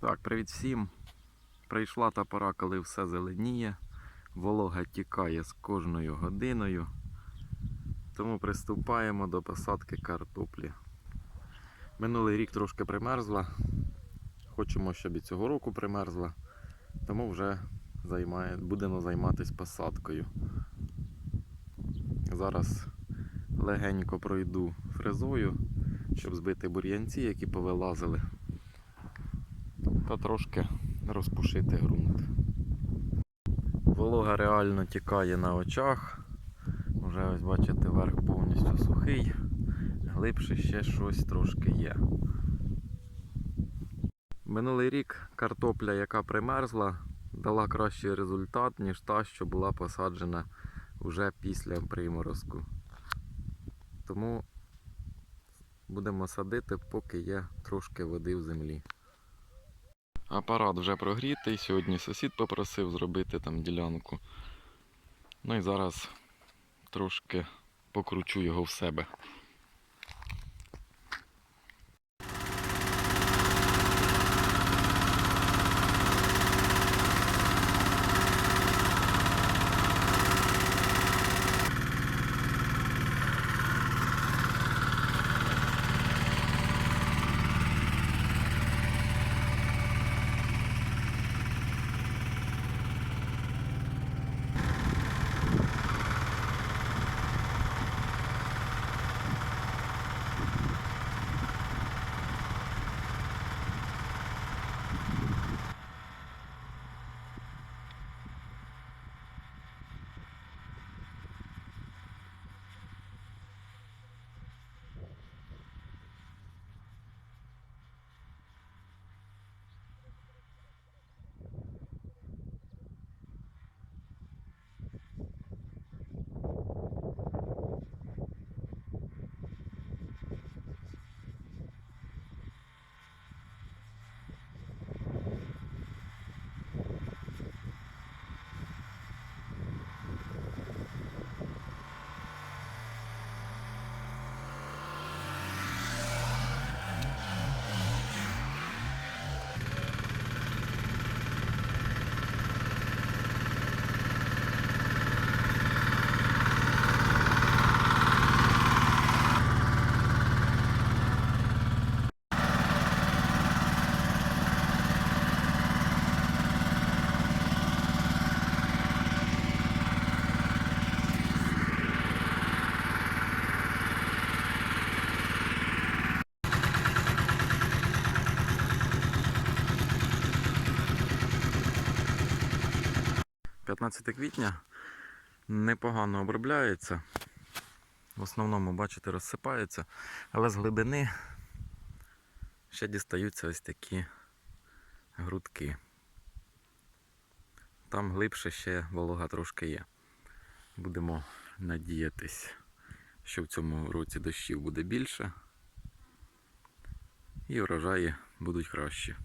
Так, привіт всім. Прийшла та пора, коли все зеленіє, волога тікає з кожною годиною. Тому приступаємо до посадки картоплі. Минулий рік трошки примерзла. Хочемо, щоб і цього року примерзла. Тому вже займає, будемо займатися посадкою. Зараз легенько пройду фрезою, щоб збити бур'янці, які повилазили та трошки розпушити ґрунт. Волога реально тікає на очах. Вже ось бачите, верх повністю сухий, глибше ще щось трошки є. Минулий рік картопля, яка примерзла, дала кращий результат, ніж та, що була посаджена вже після приморозку. Тому будемо садити, поки є трошки води в землі. Апарат вже прогрітий. Сьогодні сусід попросив зробити там ділянку. Ну і зараз трошки покручу його в себе. – 15 квітня непогано обробляється. В основному, бачите, розсипається, але з глибини ще дістаються ось такі грудки. Там глибше ще волога трошки є. Будемо надіятись, що в цьому році дощів буде більше і врожаї будуть кращі.